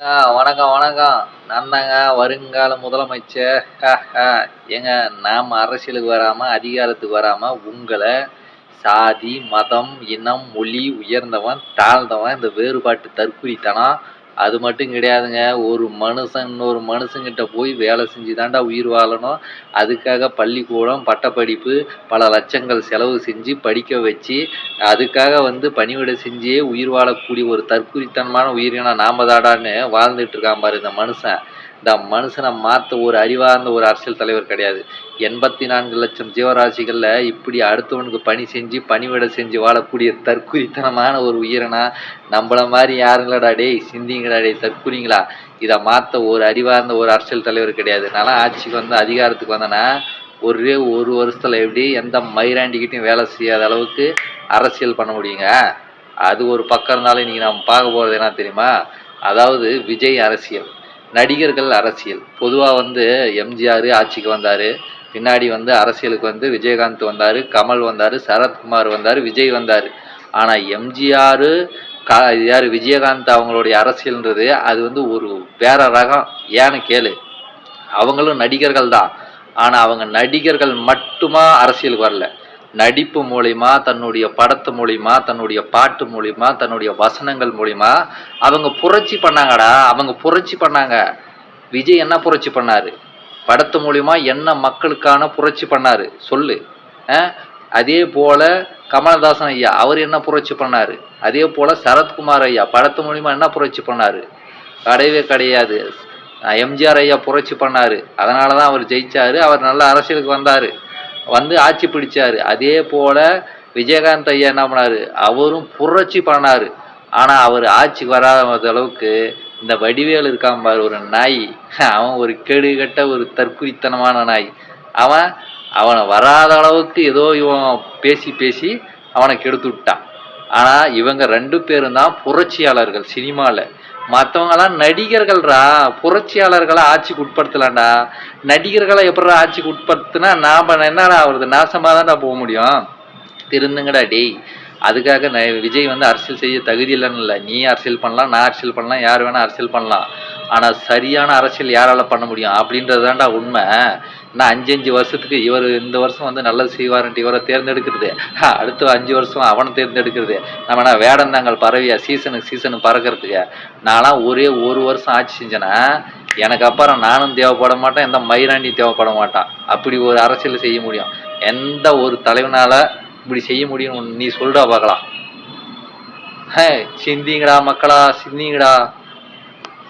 வணக்கம் வணக்கம். நான் தாங்க வருங்கால முதலமைச்சர். ஏங்க நாம் அரசியலுக்கு வராமல் அதிகாரத்துக்கு வராமல் உங்களை சாதி மதம் இனம் மொழி உயர்ந்தவன் தாழ்ந்தவன் இந்த வேறுபாட்டு தற்குறித்தனம் அது மட்டும் கிடையாதுங்க. ஒரு மனுஷன் இன்னொரு மனுஷங்கிட்ட போய் வேலை செஞ்சு தாண்டா உயிர் வாழணும். அதுக்காக பள்ளிக்கூடம் பட்டப்படிப்பு பல லட்சங்கள் செலவு செஞ்சு படிக்க வச்சு அதுக்காக வந்து பணிவிடை செஞ்சே உயிர் வாழக்கூடிய ஒரு தற்குறித்தனமான உயிரினம் நாம தாடான்னு வாழ்ந்துட்டு இருக்கான் பாரு இந்த மனுஷன். இந்த மனுஷனை மாற்ற ஒரு அறிவார்ந்த ஒரு அரசியல் தலைவர் கிடையாது. எண்பத்தி நான்கு லட்சம் ஜீவராசிகளில் இப்படி அடுத்தவனுக்கு பணி செஞ்சு பணிவிட செஞ்சு வாழக்கூடிய தற்குறித்தனமான ஒரு உயிரினா நம்மள மாதிரி யாருங்களடா டேய் சிந்திங்களா டே தற்குறிங்களா இதை மாற்ற ஒரு அறிவார்ந்த ஒரு அரசியல் தலைவர் கிடையாது. நல்லா ஆட்சிக்கு வந்து அதிகாரத்துக்கு வந்தேன்னா ஒரே ஒரு வருஷத்தில் எப்படி எந்த மயிராண்டிக்கிட்டையும் வேலை செய்யாத அளவுக்கு அரசியல் பண்ண முடியுங்க? அது ஒரு பக்கம் இருந்தாலும் இன்றைக்கி நம்ம பார்க்க போகிறது என்ன தெரியுமா? அதாவது விஜய் அரசியல். நடிகர்கள் அரசியல். பொதுவாக வந்து எம்ஜிஆர் ஆட்சிக்கு வந்தார். பின்னாடி வந்து அரசியலுக்கு வந்து விஜயகாந்த் வந்தார் கமல் வந்தார் சரத்குமார் வந்தார் விஜய் வந்தார். ஆனால் எம்ஜிஆர் கா யார் விஜயகாந்த் அவங்களுடைய அரசியல்ன்றது அது வந்து ஒரு வேற ரகம். ஏன்னு கேளு. அவங்களும் நடிகர்கள் தான். ஆனால் அவங்க நடிகர்கள் மட்டுமா அரசியலுக்கு வரல. நடிப்பு மூலிமா தன்னுடைய படத்து மூலிமா தன்னுடைய பாட்டு மூலிமா தன்னுடைய வசனங்கள் மூலிமா அவங்க புரட்சி பண்ணாங்கடா அவங்க புரட்சி பண்ணாங்க. விஜய் என்ன புரட்சி பண்ணாரு? படத்து மூலிமா என்ன மக்களுக்கான புரட்சி பண்ணாரு? சொல்லு. அதே போல கமலதாசன் ஐயா அவர் என்ன புரட்சி பண்ணாரு? அதே போல சரத்குமார் ஐயா படத்து மூலிமா என்ன புரட்சி பண்ணாரு? கிடையவே கிடையாது. எம்ஜிஆர் ஐயா புரட்சி பண்ணாரு. அதனால தான் அவர் ஜெயிச்சாரு. அவர் நல்ல அரசியலுக்கு வந்தார். வந்து ஆட்சி பிடிச்சார். அதே போல் விஜயகாந்த் ஐயா என்ன பண்ணார்? அவரும் புரட்சி பண்ணார். ஆனால் அவர் ஆட்சிக்கு வராத அளவுக்கு இந்த வடிவேல் இருக்கான் பாரு ஒரு நாய். அவன் ஒரு கேடுகட்ட ஒரு தற்குறித்தனமான நாய். அவன் அவனை வராத அளவுக்கு ஏதோ இவன் பேசி பேசி அவனை கெடுத்து விட்டான். ஆனா இவங்க ரெண்டு பேரும் தான் புரட்சியாளர்கள் சினிமால. மற்றவங்களாம் நடிகர்கள்ரா புரட்சியாளர்களை ஆட்சிக்கு உட்படுத்தலாம்டா. நடிகர்களை எப்படி ஆட்சிக்கு உட்படுத்தினா நாம என்னடா அவரது நாசமாக தான்டா போக முடியும். திருந்துங்கடா டேய். அதுக்காக விஜய் வந்து அரசியல் செய்ய தகுதி இல்லைன்னு இல்லை. நீ அரசியல் பண்ணலாம் நான் அரசியல் பண்ணலாம் யார் வேணா அரசியல் பண்ணலாம். ஆனால் சரியான அரசியல் யாரால் பண்ண முடியும் அப்படின்றது தான்டா உண்மை. நான் அஞ்சு அஞ்சு வருஷத்துக்கு இவர் இந்த வருஷம் வந்து நல்லது செய்வார்ன்ட்டு இவரை தேர்ந்தெடுக்கிறது. அடுத்த அஞ்சு வருஷம் அவனை தேர்ந்தெடுக்கிறது. நம்ம என்ன வேடந்தாங்கள் பறவையா சீசனுக்கு சீசனு பறக்கிறதுக்கு. நான்லாம் ஒரே ஒரு வருஷம் ஆட்சி செஞ்சேன்னா எனக்கு அப்புறம் நானும் தேவைப்பட மாட்டேன் எந்த மயிராண்டியும் தேவைப்பட மாட்டான். அப்படி ஒரு அரசியல் செய்ய முடியும். எந்த ஒரு தலைவனால் இப்படி செய்ய முடியும் நீ சொல்கிறா பார்க்கலாம். ஹே சிந்திங்கடா மக்களா சிந்திங்கடா.